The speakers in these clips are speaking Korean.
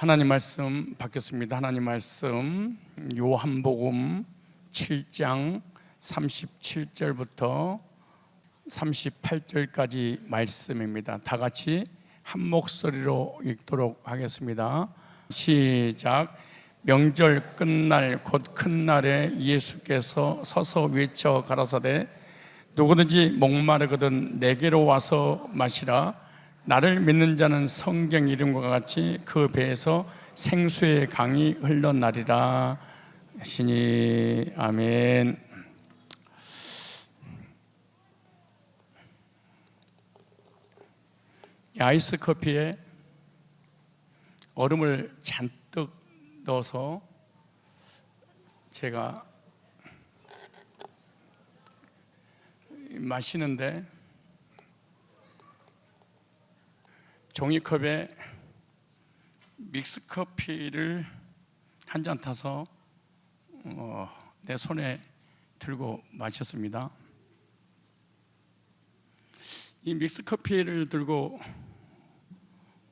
하나님 말씀 받겠습니다. 하나님 말씀 요한복음 7장 37절부터 38절까지 말씀입니다. 다 같이 한 목소리로 읽도록 하겠습니다. 시작. 명절 끝날 곧 큰 날에 예수께서 서서 외쳐 가라사대 누구든지 목마르거든 내게로 와서 마시라 나를 믿는 자는 성경 이름과 같이 그 배에서 생수의 강이 흘러나리라 하시니 아멘. 이 아이스 커피에 얼음을 잔뜩 넣어서 제가 마시는데 종이컵에 믹스 커피를 한 잔 타서 어, 내 손에 들고 마셨습니다. 이 믹스 커피를 들고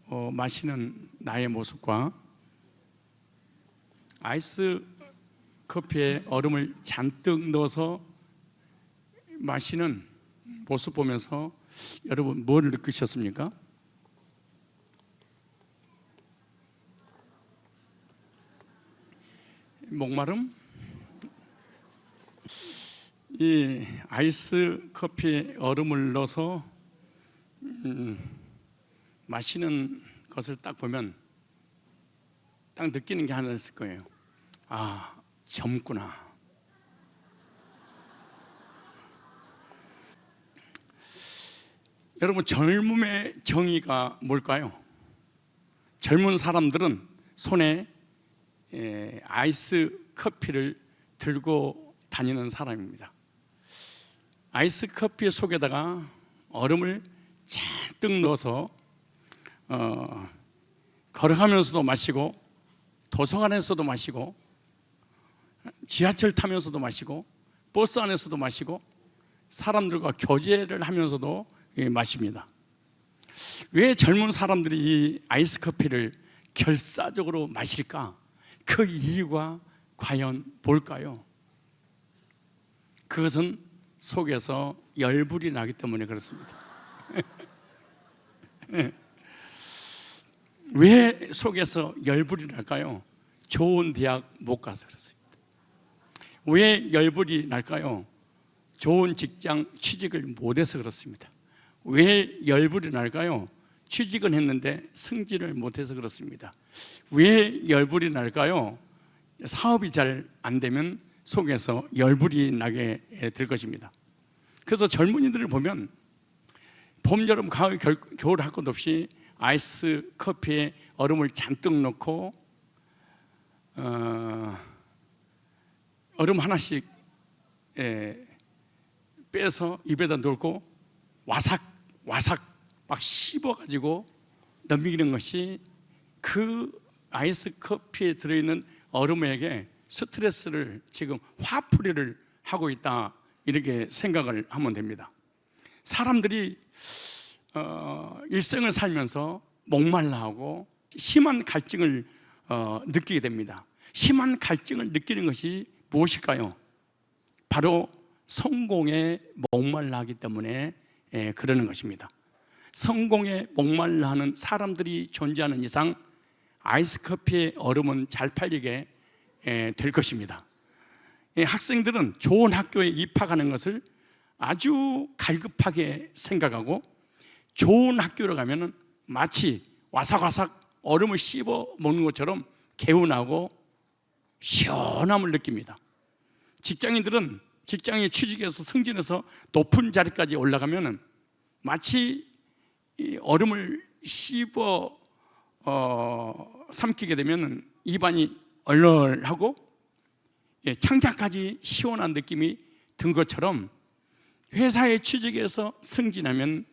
어, 마시는 나의 모습과 아이스 커피에 얼음을 잔뜩 넣어서 마시는 모습 보면서 여러분 뭘 느끼셨습니까? 목마름? 이 아이스 커피에 얼음을 넣어서 음, 마시는 것을 딱 보면 딱 느끼는 게 하나 있을 거예요. 아, 젊구나. 여러분 젊음의 정의가 뭘까요? 젊은 사람들은 손에 에, 아이스 커피를 들고 다니는 사람입니다. 아이스 커피 속에다가 얼음을 잔뜩 넣어서 어, 걸어가면서도 마시고 도서관에서도 마시고 지하철 타면서도 마시고 버스 안에서도 마시고 사람들과 교제를 하면서도 예, 마십니다. 왜 젊은 사람들이 이 아이스 커피를 결사적으로 마실까? 그 이유가 과연 뭘까요? 그것은 속에서 열불이 나기 때문에 그렇습니다. 왜 속에서 열불이 날까요? 좋은 대학 못 가서 그렇습니다. 왜 열불이 날까요? 좋은 직장 취직을 못해서 그렇습니다. 왜 열불이 날까요? 취직은 했는데 승진을 못해서 그렇습니다. 왜 열불이 날까요? 사업이 잘 안 되면 속에서 열불이 나게 될 것입니다. 그래서 젊은이들을 보면 봄, 여름, 가을, 겨울 할 것 없이 아이스 커피에 얼음을 잔뜩 넣고 어, 얼음 하나씩 에, 빼서 입에다 넣고 와삭 와삭 막 씹어가지고 넘기는 것이 그 아이스 커피에 들어있는 얼음에게 스트레스를 지금 화풀이를 하고 있다 이렇게 생각을 하면 됩니다. 사람들이 어, 일생을 살면서 목말라하고 심한 갈증을 어, 느끼게 됩니다. 심한 갈증을 느끼는 것이 무엇일까요? 바로 성공에 목말라하기 때문에 예, 그러는 것입니다. 성공에 목말라 하는 사람들이 존재하는 이상 아이스 커피의 얼음은 잘 팔리게 예, 될 것입니다. 예, 학생들은 좋은 학교에 입학하는 것을 아주 갈급하게 생각하고 좋은 학교로 가면은 마치 와삭와삭 얼음을 씹어 먹는 것처럼 개운하고 시원함을 느낍니다. 직장인들은 직장에 취직해서 승진해서 높은 자리까지 올라가면은 마치 얼음을 씹어 어, 삼키게 되면 입안이 얼얼하고 예, 창자까지 시원한 느낌이 든 것처럼 회사에 취직해서 승진하면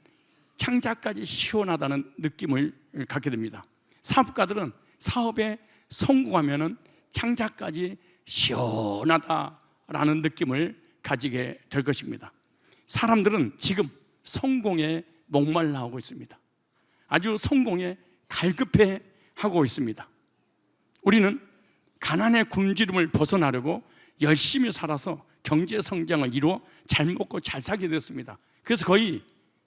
창자까지 시원하다는 느낌을 갖게 됩니다. 사업가들은 사업에 성공하면은 창자까지 시원하다라는 느낌을 가지게 될 것입니다. 사람들은 지금 성공에 목말라 하고 있습니다. 아주 성공에 갈급해 하고 있습니다. 우리는 가난의 굶주림을 벗어나려고 열심히 살아서 경제 성장을 이루어 잘 먹고 잘 살게 됐습니다. 그래서 거의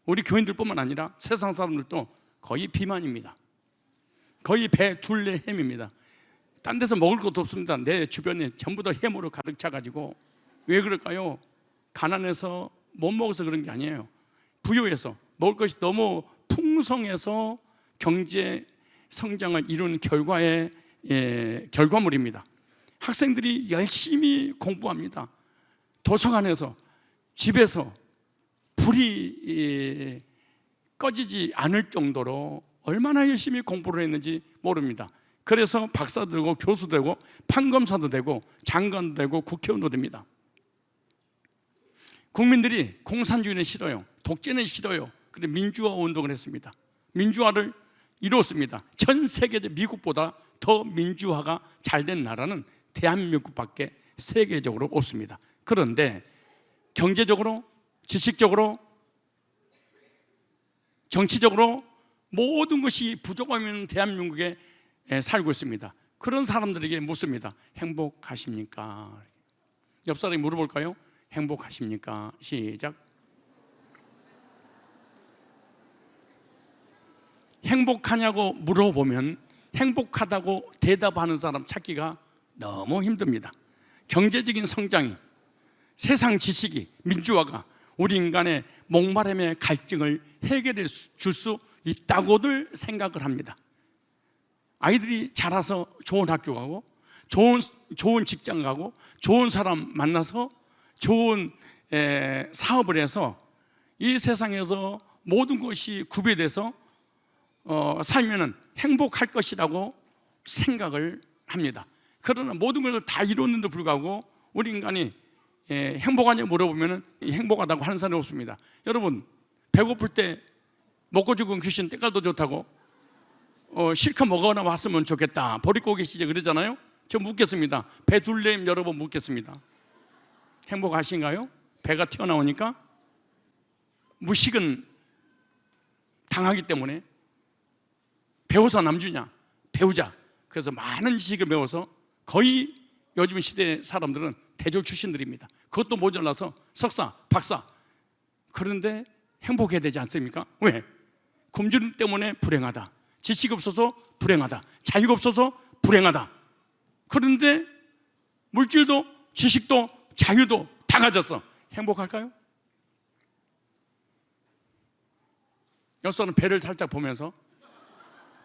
우리 교인들뿐만 아니라 세상 사람들도 거의 비만입니다. 거의 배 둘레 햄입니다. 딴 데서 먹을 것도 없습니다. 내 주변에 전부 다 햄으로 가득 차가지고 왜 그럴까요? 가난해서 못 먹어서 그런 게 아니에요. 부유해서 먹을 것이 너무 풍성해서 경제 성장을 이루는 결과의 예, 결과물입니다. 학생들이 열심히 공부합니다. 도서관에서 집에서 불이 예, 꺼지지 않을 정도로 얼마나 열심히 공부를 했는지 모릅니다. 그래서 박사도 되고 교수도 되고 판검사도 되고 장관도 되고 국회의원도 됩니다. 국민들이 공산주의는 싫어요. 독재는 싫어요. 그래 민주화 운동을 했습니다. 민주화를 이루었습니다. 전 세계적 미국보다 더 민주화가 잘 된 나라는 대한민국밖에 세계적으로 없습니다. 그런데 경제적으로, 지식적으로, 정치적으로 모든 것이 부족하면 대한민국에 살고 있습니다. 그런 사람들에게 묻습니다. 행복하십니까? 옆 사람이 물어볼까요? 행복하십니까? 시작. 행복하냐고 물어보면 행복하다고 대답하는 사람 찾기가 너무 힘듭니다. 경제적인 성장이 세상 지식이 민주화가 우리 인간의 목마름의 갈증을 해결해 줄 수 있다고들 생각을 합니다. 아이들이 자라서 좋은 학교 가고 좋은 좋은 직장 가고 좋은 사람 만나서 좋은 에, 사업을 해서 이 세상에서 모든 것이 구비돼서 어, 살면은 행복할 것이라고 생각을 합니다. 그러나 모든 것을 다 이뤘는데 불구하고 우리 인간이 예, 행복하냐 물어보면은 행복하다고 하는 사람이 없습니다. 여러분 배고플 때 먹고 죽은 귀신 때깔도 좋다고 어, 실컷 먹어나 왔으면 좋겠다. 버리고 계시지 그러잖아요. 저 묻겠습니다. 배 둘레임 여러 번 묻겠습니다. 행복하신가요? 배가 튀어나오니까 무식은 당하기 때문에 배워서 남주냐? 배우자. 그래서 많은 지식을 배워서 거의 요즘 시대 사람들은 대졸 출신들입니다. 그것도 모자라서 석사, 박사. 그런데 행복해야 되지 않습니까? 왜? 굶주림 때문에 불행하다. 지식 없어서 불행하다. 자유가 없어서 불행하다. 그런데 물질도 지식도 자유도 다 가졌어. 행복할까요? 여기서는 배를 살짝 보면서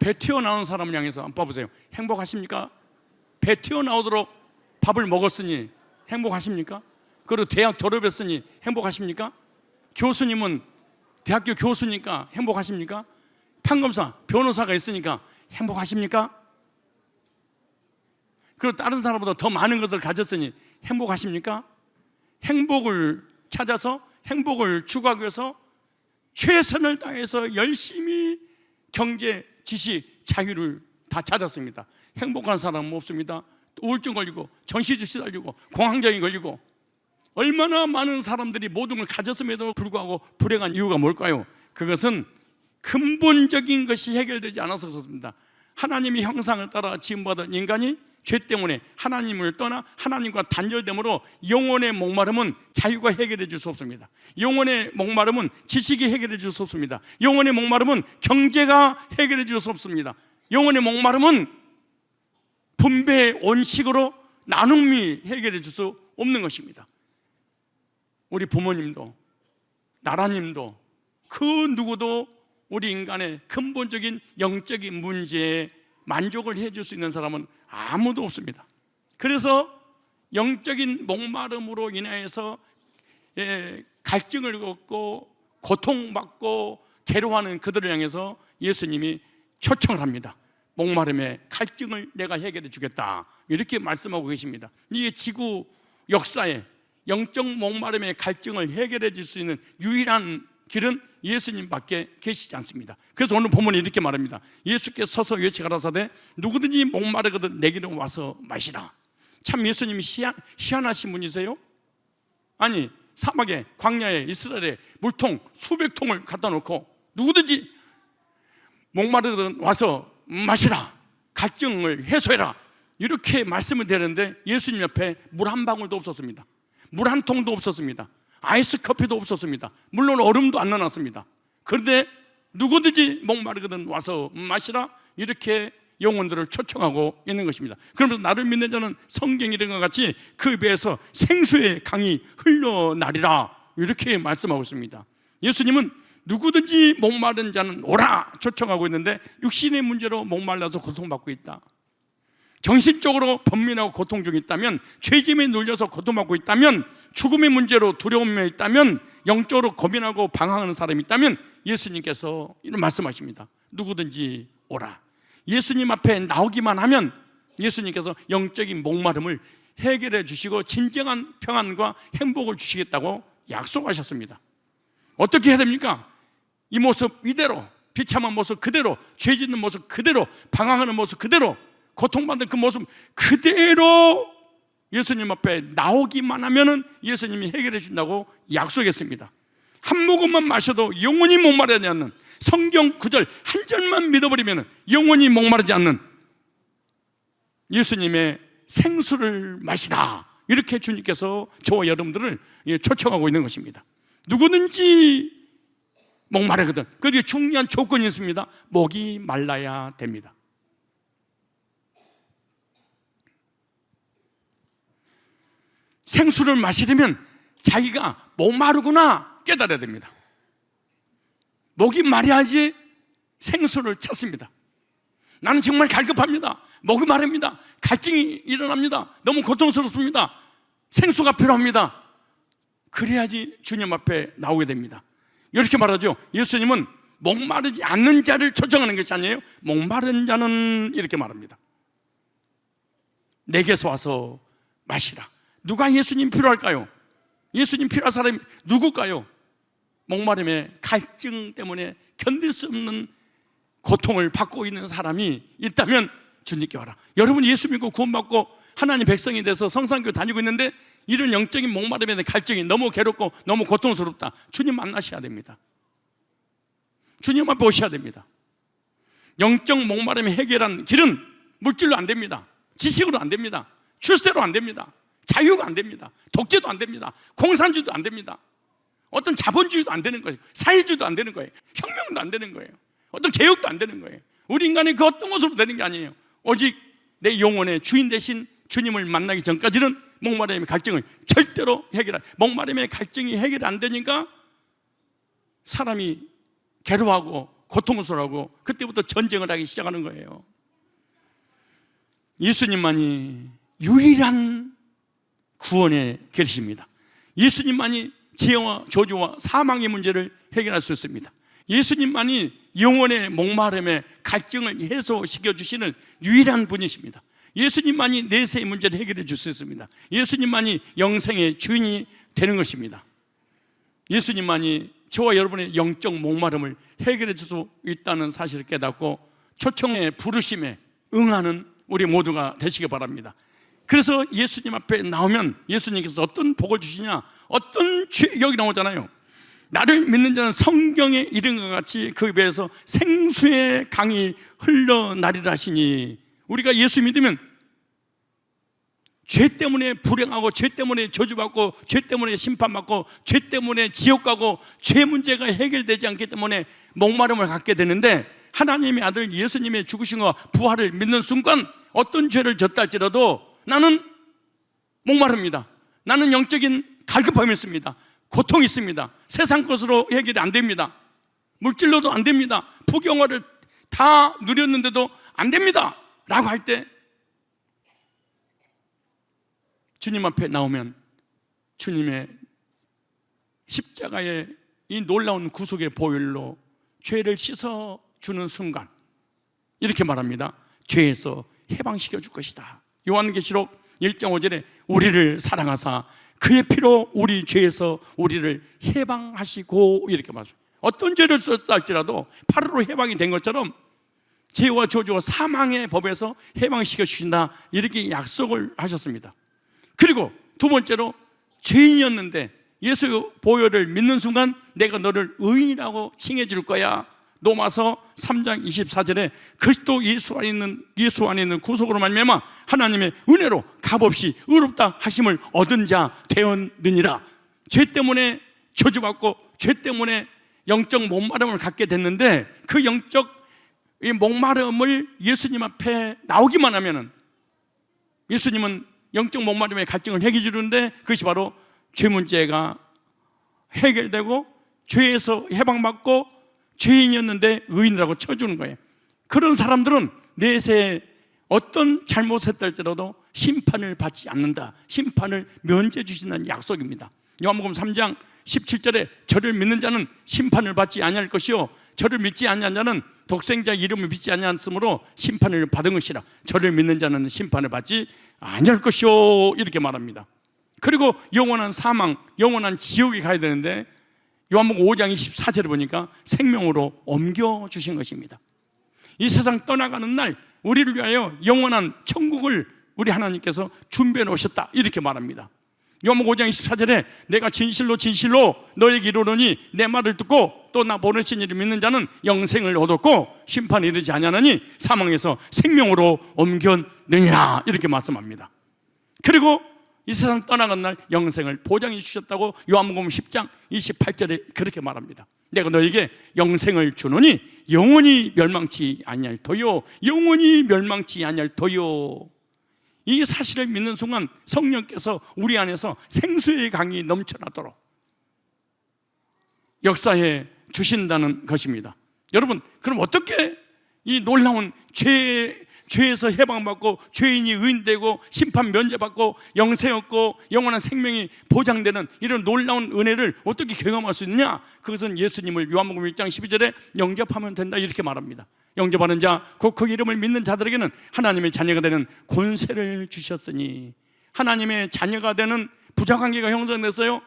배 튀어나온 사람을 향해서 한번 봐보세요. 행복하십니까? 배 튀어나오도록 밥을 먹었으니 행복하십니까? 그리고 대학 졸업했으니 행복하십니까? 교수님은 대학교 교수니까 행복하십니까? 판검사, 변호사가 있으니까 행복하십니까? 그리고 다른 사람보다 더 많은 것을 가졌으니 행복하십니까? 행복을 찾아서 행복을 추구하기 위해서 최선을 다해서 열심히 경제, 지식, 자유를 다 찾았습니다. 행복한 사람은 없습니다. 우울증 걸리고 전시주 시 달리고 공황장애 걸리고 얼마나 많은 사람들이 모든 걸 가졌음에도 불구하고 불행한 이유가 뭘까요? 그것은 근본적인 것이 해결되지 않아서 그렇습니다. 하나님의 형상을 따라 지음받은 인간이 죄 때문에 하나님을 떠나 하나님과 단절됨으로 영혼의 목마름은 자유가 해결해 줄 수 없습니다. 영혼의 목마름은 지식이 해결해 줄 수 없습니다. 영혼의 목마름은 경제가 해결해 줄 수 없습니다. 영혼의 목마름은 분배의 원칙으로 나눔이 해결해 줄 수 없는 것입니다. 우리 부모님도 나라님도 그 누구도 우리 인간의 근본적인 영적인 문제에 만족을 해줄 수 있는 사람은 아무도 없습니다. 그래서 영적인 목마름으로 인하여서 예, 갈증을 겪고 고통받고 괴로워하는 그들을 향해서 예수님이 초청을 합니다. 목마름의 갈증을 내가 해결해 주겠다. 이렇게 말씀하고 계십니다. 이게 지구 역사에 영적 목마름의 갈증을 해결해 줄 수 있는 유일한 길은 예수님밖에 계시지 않습니다. 그래서 오늘 본문이 이렇게 말합니다. 예수께서 서서 외치 가라사대 누구든지 목마르거든 내게로 와서 마시라. 참 예수님이 희한, 희한하신 분이세요? 아니 사막에 광야에 이스라엘에 물통 수백 통을 갖다 놓고 누구든지 목마르거든 와서 마시라. 갈증을 해소해라. 이렇게 말씀을 드렸는데 예수님 옆에 물 한 방울도 없었습니다. 물 한 통도 없었습니다. 아이스 커피도 없었습니다. 물론 얼음도 안 넣어놨습니다. 그런데 누구든지 목마르거든 와서 마시라 이렇게 영혼들을 초청하고 있는 것입니다. 그러면서 나를 믿는 자는 성경 이름과 같이 그 배에서 생수의 강이 흘러나리라 이렇게 말씀하고 있습니다. 예수님은 누구든지 목마른 자는 오라 초청하고 있는데 육신의 문제로 목말라서 고통받고 있다. 정신적으로 번민하고 고통 중에 있다면 죄짐에 눌려서 고통받고 있다면 죽음의 문제로 두려움에 있다면 영적으로 고민하고 방황하는 사람이 있다면 예수님께서 이런 말씀하십니다. 누구든지 오라. 예수님 앞에 나오기만 하면 예수님께서 영적인 목마름을 해결해 주시고 진정한 평안과 행복을 주시겠다고 약속하셨습니다. 어떻게 해야 됩니까? 이 모습 이대로 비참한 모습 그대로 죄 짓는 모습 그대로 방황하는 모습 그대로 고통받는 그 모습 그대로 예수님 앞에 나오기만 하면은 예수님이 해결해 준다고 약속했습니다. 한 모금만 마셔도 영원히 목마르지 않는 성경 구절 한 절만 믿어버리면 영원히 목마르지 않는 예수님의 생수를 마시라 이렇게 주님께서 저와 여러분들을 초청하고 있는 것입니다. 누구든지 목마르거든. 그게 중요한 조건이 있습니다. 목이 말라야 됩니다. 생수를 마시려면 자기가 목마르구나 깨달아야 됩니다. 목이 마려야지 생수를 찾습니다. 나는 정말 갈급합니다. 목이 마릅니다. 갈증이 일어납니다. 너무 고통스럽습니다. 생수가 필요합니다. 그래야지 주님 앞에 나오게 됩니다. 이렇게 말하죠. 예수님은 목마르지 않는 자를 초청하는 것이 아니에요. 목마른 자는 이렇게 말합니다. 내게서 와서 마시라. 누가 예수님 필요할까요? 예수님 필요한 사람이 누굴까요? 목마름에 갈증 때문에 견딜 수 없는 고통을 받고 있는 사람이 있다면 주님께 와라. 여러분 예수 믿고 구원받고 하나님 백성이 돼서 성산교 다니고 있는데 이런 영적인 목마름에 대한 갈증이 너무 괴롭고 너무 고통스럽다. 주님 만나셔야 됩니다. 주님 앞에 오셔야 됩니다. 영적 목마름을 해결한 길은 물질로 안 됩니다. 지식으로 안 됩니다. 출세로 안 됩니다. 자유가 안 됩니다. 독재도 안 됩니다. 공산주의도 안 됩니다. 어떤 자본주의도 안 되는 거예요. 사회주의도 안 되는 거예요. 혁명도 안 되는 거예요. 어떤 개혁도 안 되는 거예요. 우리 인간이 그 어떤 것으로 되는 게 아니에요. 오직 내 영혼의 주인 대신 주님을 만나기 전까지는 목마름의 갈증을 절대로 해결 안, 목마름의 갈증이 해결 안 되니까 사람이 괴로워하고 고통스러워하고 그때부터 전쟁을 하기 시작하는 거예요. 예수님만이 유일한 구원의 결심입니다. 예수님만이 죄와 저주와 사망의 문제를 해결할 수 있습니다. 예수님만이 영혼의 목마름의 갈증을 해소시켜 주시는 유일한 분이십니다. 예수님만이 내세의 문제를 해결해 줄 수 있습니다. 예수님만이 영생의 주인이 되는 것입니다. 예수님만이 저와 여러분의 영적 목마름을 해결해 줄 수 있다는 사실을 깨닫고 초청의 부르심에 응하는 우리 모두가 되시기 바랍니다. 그래서 예수님 앞에 나오면 예수님께서 어떤 복을 주시냐? 어떤 죄, 여기 나오잖아요. 나를 믿는 자는 성경의 이름과 같이 그 배에서 생수의 강이 흘러나리라 하시니 우리가 예수 믿으면 죄 때문에 불행하고 죄 때문에 저주받고 죄 때문에 심판받고 죄 때문에 지옥 가고 죄 문제가 해결되지 않기 때문에 목마름을 갖게 되는데 하나님의 아들 예수님의 죽으신과 부활을 믿는 순간 어떤 죄를 졌다 할지라도 나는 목마릅니다. 나는 영적인 갈급함이 있습니다. 고통이 있습니다. 세상 것으로 해결이 안 됩니다. 물질로도 안 됩니다. 부경화를 다 누렸는데도 안 됩니다. 라고 할 때 주님 앞에 나오면 주님의 십자가의 이 놀라운 구속의 보혈로 죄를 씻어 주는 순간 이렇게 말합니다. 죄에서 해방시켜 줄 것이다. 요한계시록 1장 5절에 우리를 사랑하사 그의 피로 우리 죄에서 우리를 해방하시고 이렇게 말씀. 어떤 죄를 썼다 할지라도 파르로 해방이 된 것처럼 죄와 저주와 사망의 법에서 해방시켜 주신다 이렇게 약속을 하셨습니다. 그리고 두 번째로 죄인이었는데 예수 보혈을 믿는 순간 내가 너를 의인이라고 칭해 줄 거야. 로마서 3장 24절에 그리스도 예수 안에 있는 예수 안에 있는 구속으로 말미암아 하나님의 은혜로 값없이 의롭다 하심을 얻은 자 되었느니라. 죄 때문에 저주받고 죄 때문에 영적 목마름을 갖게 됐는데 그 영적 이 목마름을 예수님 앞에 나오기만 하면은 예수님은 영적 목마름의 갈증을 해결해 주는데 그것이 바로 죄 문제가 해결되고 죄에서 해방받고 죄인이었는데 의인이라고 쳐주는 거예요. 그런 사람들은 내세 어떤 잘못했달지라도 심판을 받지 않는다. 심판을 면제 주신다는 약속입니다. 요한복음 3장 17절에 저를 믿는 자는 심판을 받지 아니할 것이요 저를 믿지 아니한 자는 독생자 이름을 믿지 아니하므로 심판을 받은 것이라 저를 믿는 자는 심판을 받지 아니할 것이요 이렇게 말합니다. 그리고 영원한 사망, 영원한 지옥에 가야 되는데 요한복음 5장 24절에 보니까 생명으로 옮겨 주신 것입니다. 이 세상 떠나가는 날 우리를 위하여 영원한 천국을 우리 하나님께서 준비해 놓으셨다 이렇게 말합니다. 요한복음 5장 24절에 내가 진실로 진실로 너에게 이르노니 내 말을 듣고 또 나 보내신 이를 믿는 자는 영생을 얻었고 심판에 이르지 아니하나니 사망에서 생명으로 옮겼느니라 이렇게 말씀합니다. 그리고 이 세상 떠나간 날 영생을 보장해 주셨다고 요한복음 10장 28절에 그렇게 말합니다. 내가 너에게 영생을 주노니 영원히 멸망치 아니할 터요. 영원히 멸망치 아니할 터요. 이 사실을 믿는 순간 성령께서 우리 안에서 생수의 강이 넘쳐나도록 역사해 주신다는 것입니다. 여러분, 그럼 어떻게 이 놀라운 죄 죄에서 해방받고 죄인이 의인되고 심판 면제받고 영생 얻고 영원한 생명이 보장되는 이런 놀라운 은혜를 어떻게 경험할 수 있느냐? 그것은 예수님을 요한복음 1장 12절에 영접하면 된다 이렇게 말합니다. 영접하는 자, 곧 그 이름을 믿는 자들에게는 하나님의 자녀가 되는 권세를 주셨으니 하나님의 자녀가 되는 부자 관계가 형성됐어요.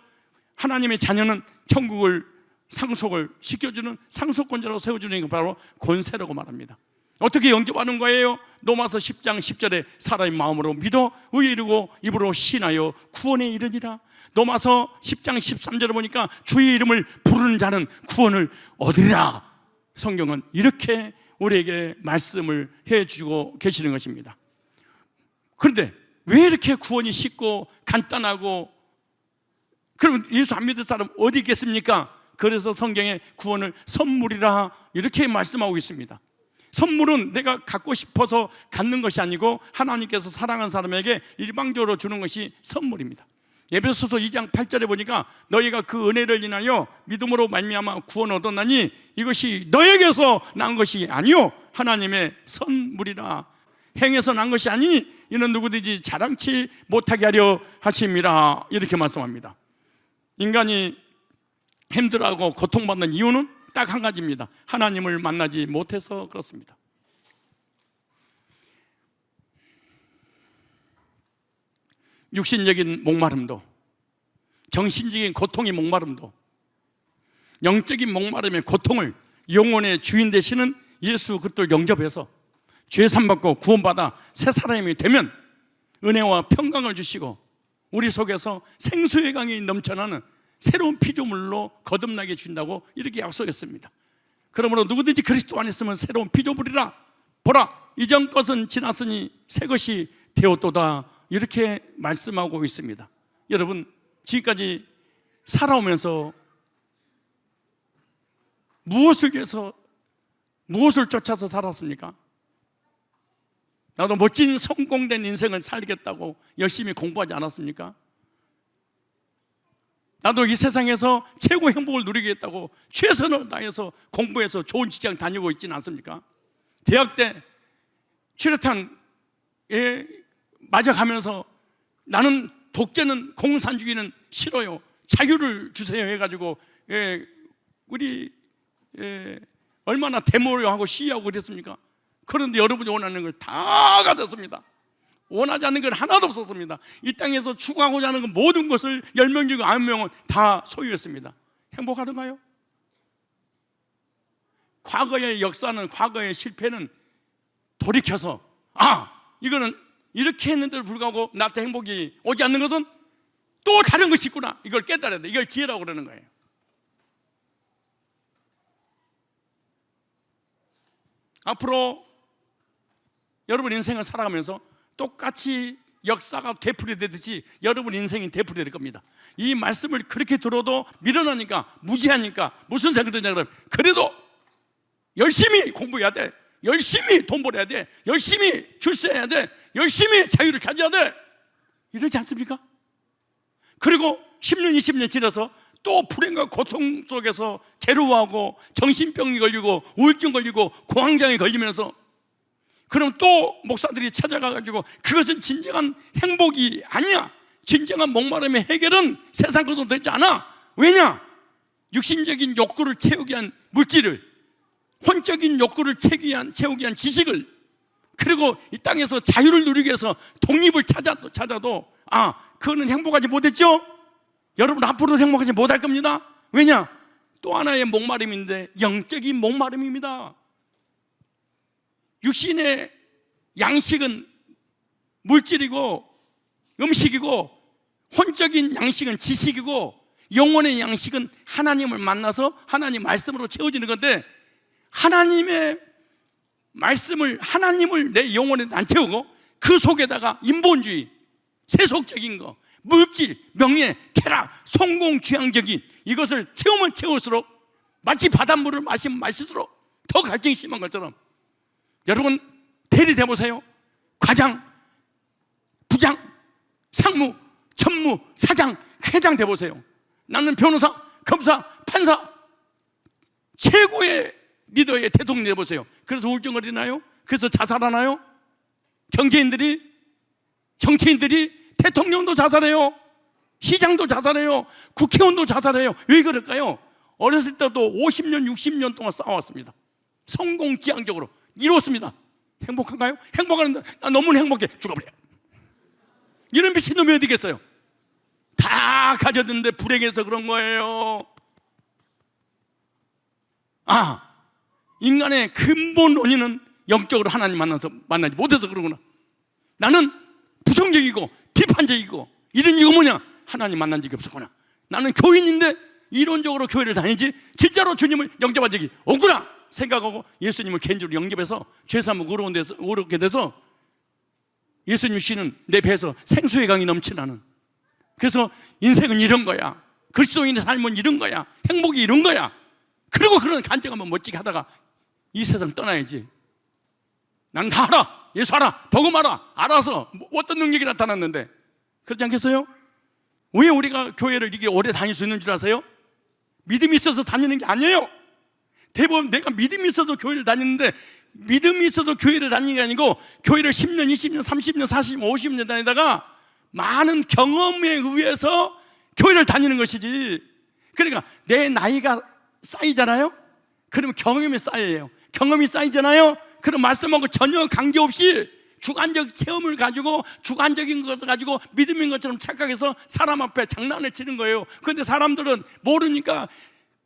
하나님의 자녀는 천국을 상속을 시켜주는 상속권자로 세워주는 게 바로 권세라고 말합니다. 어떻게 영접하는 거예요? 로마서 10장 10절에 사람의 마음으로 믿어 의에 이르고 입으로 신하여 구원에 이르니라. 로마서 10장 13절에 보니까 주의 이름을 부르는 자는 구원을 얻으리라. 성경은 이렇게 우리에게 말씀을 해 주고 계시는 것입니다. 그런데 왜 이렇게 구원이 쉽고 간단하고 그럼 예수 안 믿을 사람 어디 있겠습니까? 그래서 성경에 구원을 선물이라 이렇게 말씀하고 있습니다. 선물은 내가 갖고 싶어서 갖는 것이 아니고 하나님께서 사랑하는 사람에게 일방적으로 주는 것이 선물입니다. 예배소서 2장 8절에 보니까 너희가 그 은혜를 인하여 믿음으로 말미암아 구원 얻었나니 이것이 너에게서 난 것이 아니요 하나님의 선물이라 행해서 난 것이 아니니 이는 누구든지 자랑치 못하게 하려 하심이라 이렇게 말씀합니다. 인간이 힘들어하고 고통받는 이유는 딱 한 가지입니다. 하나님을 만나지 못해서 그렇습니다. 육신적인 목마름도, 정신적인 고통의 목마름도, 영적인 목마름의 고통을 영혼의 주인 되시는 예수 그리스도 영접해서 죄 삼받고 구원받아 새 사람이 되면 은혜와 평강을 주시고 우리 속에서 생수의 강이 넘쳐나는 새로운 피조물로 거듭나게 준다고 이렇게 약속했습니다. 그러므로 누구든지 그리스도 안에 있으면 새로운 피조물이라 보라 이전 것은 지났으니 새 것이 되었도다 이렇게 말씀하고 있습니다. 여러분 지금까지 살아오면서 무엇을 위해서 무엇을 쫓아서 살았습니까? 나도 멋진 성공된 인생을 살겠다고 열심히 공부하지 않았습니까? 나도 이 세상에서 최고 행복을 누리겠다고 최선을 다해서 공부해서 좋은 직장 다니고 있지는 않습니까? 대학 때 최루탄에 맞아가면서 나는 독재는 공산주의는 싫어요. 자유를 주세요 해가지고 예, 우리 예, 얼마나 데모를 하고 시위하고 그랬습니까? 그런데 여러분이 원하는 걸 다 가졌습니다. 원하지 않는 건 하나도 없었습니다. 이 땅에서 추구하고자 하는 건 모든 것을 10명 중에 9명은 다 소유했습니다. 행복하던가요? 과거의 역사는 과거의 실패는 돌이켜서 아 이거는 이렇게 했는데도 불구하고 나한테 행복이 오지 않는 것은 또 다른 것이 있구나 이걸 깨달아야 돼 이걸 지혜라고 그러는 거예요 앞으로 여러분 인생을 살아가면서 똑같이 역사가 되풀이되듯이 여러분 인생이 되풀이될 겁니다. 이 말씀을 그렇게 들어도 밀어나니까 무지하니까 무슨 생각이 드냐 그러면 그래도 열심히 공부해야 돼. 열심히 돈 벌어야 돼. 열심히 출세해야 돼. 열심히 자유를 가져야 돼. 이러지 않습니까? 그리고 10년, 20년 지나서 또 불행과 고통 속에서 괴로워하고 정신병이 걸리고 우울증 걸리고 공황장애 걸리면서 그럼 또 목사들이 찾아가 가지고 그것은 진정한 행복이 아니야. 진정한 목마름의 해결은 세상 것으로 되지 않아. 왜냐? 육신적인 욕구를 채우기 위한 물질을 혼적인 욕구를 채우기 위한, 채우기 위한 지식을 그리고 이 땅에서 자유를 누리기 위해서 독립을 찾아도, 찾아도 아, 그거는 행복하지 못했죠? 여러분 앞으로도 행복하지 못할 겁니다. 왜냐? 또 하나의 목마름인데 영적인 목마름입니다. 육신의 양식은 물질이고 음식이고 혼적인 양식은 지식이고 영혼의 양식은 하나님을 만나서 하나님 말씀으로 채워지는 건데 하나님의 말씀을 하나님을 내 영혼에 안 채우고 그 속에다가 인본주의, 세속적인 거, 물질, 명예, 쾌락, 성공 취향적인 이것을 채우면 채울수록 마치 바닷물을 마시면 마실수록 더 갈증이 심한 것처럼 여러분 대리 돼 보세요. 과장, 부장, 상무, 전무, 사장, 회장 돼 보세요. 나는 변호사, 검사, 판사 최고의 리더의 대통령 돼 보세요. 그래서 우울증거리나요? 그래서 자살하나요? 경제인들이 정치인들이 대통령도 자살해요. 시장도 자살해요. 국회의원도 자살해요. 왜 그럴까요? 어렸을 때도 50년, 60년 동안 싸워왔습니다. 성공지향적으로 이뤘습니다. 행복한가요? 행복한데 나 너무 행복해. 죽어버려. 이런 미친놈이 어디 겠어요? 다 가졌는데 불행해서 그런 거예요. 아, 인간의 근본 원인은 영적으로 하나님 만나서 만나지 못해서 그러구나. 나는 부정적이고 비판적이고 이런 이유가 뭐냐? 하나님 만난 적이 없었구나. 나는 교인인데 이론적으로 교회를 다니지 진짜로 주님을 영접한 적이 없구나 생각하고 예수님을 개인적으로 영접해서 죄사함을 의로운 데서 의롭게 돼서 예수님 씨는 내 배에서 생수의 강이 넘치나는 그래서 인생은 이런 거야. 그리스도인의 삶은 이런 거야. 행복이 이런 거야. 그리고 그런 간증하면 멋지게 하다가 이 세상 떠나야지. 나는 다 알아. 예수 알아. 복음 알아. 알아서 뭐 어떤 능력이 나타났는데 그렇지 않겠어요? 왜 우리가 교회를 이게 오래 다닐 수 있는 줄 아세요? 믿음이 있어서 다니는 게 아니에요. 대부분 내가 믿음이 있어서 교회를 다니는데 믿음이 있어서 교회를 다니는 게 아니고 교회를 10년, 20년, 30년, 40년, 50년 다니다가 많은 경험에 의해서 교회를 다니는 것이지. 그러니까 내 나이가 쌓이잖아요. 그러면 경험이 쌓여요. 경험이 쌓이잖아요. 그럼 말씀하고 전혀 관계없이 주관적 체험을 가지고 주관적인 것을 가지고 믿음인 것처럼 착각해서 사람 앞에 장난을 치는 거예요. 그런데 사람들은 모르니까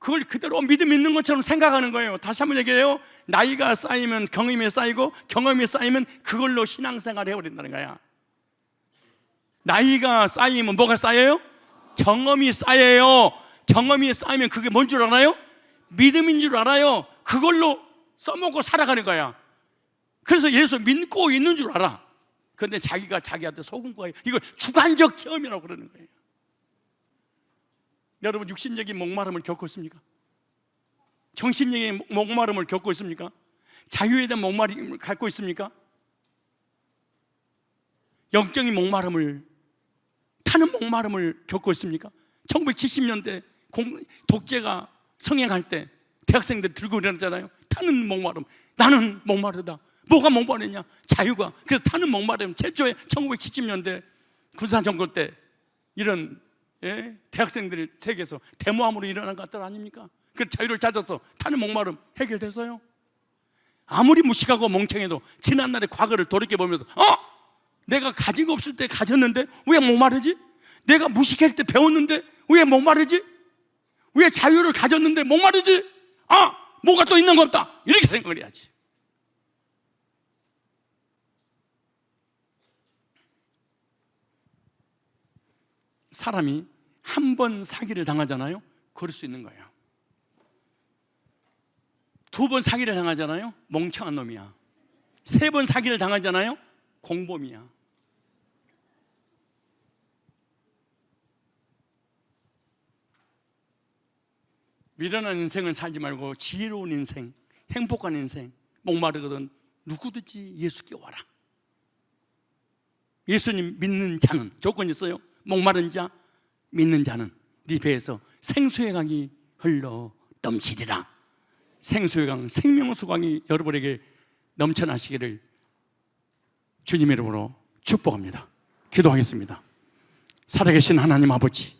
그걸 그대로 믿음 있는 것처럼 생각하는 거예요. 다시 한번 얘기해요. 나이가 쌓이면 경험이 쌓이고 경험이 쌓이면 그걸로 신앙생활 해버린다는 거야. 나이가 쌓이면 뭐가 쌓여요? 경험이 쌓여요. 경험이 쌓이면 그게 뭔 줄 알아요? 믿음인 줄 알아요. 그걸로 써먹고 살아가는 거야. 그래서 예수 믿고 있는 줄 알아. 근데 자기가 자기한테 속은 거예요. 이걸 주관적 체험이라고 그러는 거예요. 여러분 육신적인 목마름을 겪고 있습니까? 정신적인 목마름을 겪고 있습니까? 자유에 대한 목마름을 갖고 있습니까? 영적인 목마름을 타는 목마름을 겪고 있습니까? 1970년대 독재가 성행할 때 대학생들 들고 일어났잖아요. 타는 목마름. 나는 목마르다. 뭐가 목마르냐? 자유가. 그래서 타는 목마름. 최초에 1970년대 군사정권 때 이런 예? 대학생들이 세계에서 데모함으로 일어난 것들 아닙니까? 그 자유를 찾아서 타는 목마름 해결됐어요. 아무리 무식하고 멍청해도 지난날의 과거를 돌이켜 보면서 어? 내가 가진 거 없을 때 가졌는데 왜 목마르지? 내가 무식했을 때 배웠는데 왜 목마르지? 왜 자유를 가졌는데 목마르지? 아, 뭐가 또 있는 거 없다. 이렇게 생각을 해야지. 사람이 한 번 사기를 당하잖아요. 그럴 수 있는 거예요. 두 번 사기를 당하잖아요. 멍청한 놈이야. 세 번 사기를 당하잖아요. 공범이야. 미련한 인생을 살지 말고 지혜로운 인생, 행복한 인생, 목마르거든 누구든지 예수께 와라. 예수님 믿는 자는 조건 있어요. 목마른 자, 믿는 자는 네 배에서 생수의 강이 흘러 넘치리라. 생수의 강, 생명수 강이 여러분에게 넘쳐나시기를 주님의 이름으로 축복합니다. 기도하겠습니다. 살아계신 하나님 아버지,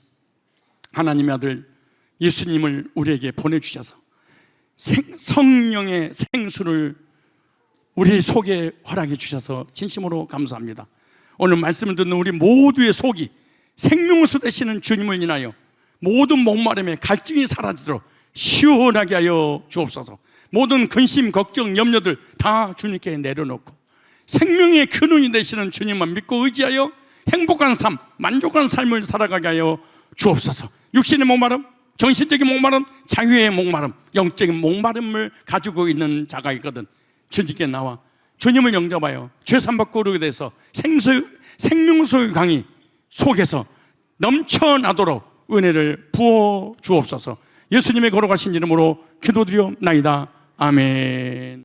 하나님의 아들 예수님을 우리에게 보내주셔서 생- 성령의 생수를 우리 속에 허락해 주셔서 진심으로 감사합니다. 오늘 말씀을 듣는 우리 모두의 속이 생명수 되시는 주님을 인하여 모든 목마름에 갈증이 사라지도록 시원하게 하여 주옵소서. 모든 근심, 걱정, 염려들 다 주님께 내려놓고 생명의 근원이 되시는 주님만 믿고 의지하여 행복한 삶, 만족한 삶을 살아가게 하여 주옵소서. 육신의 목마름, 정신적인 목마름, 자유의 목마름, 영적인 목마름을 가지고 있는 자가 있거든. 주님께 나와 주님을 영접하여 죄산 받고 오르게 돼서 생수, 생명수의 강이 속에서 넘쳐나도록 은혜를 부어 주옵소서. 예수님의 걸어가신 이름으로 기도드려 나이다. 아멘.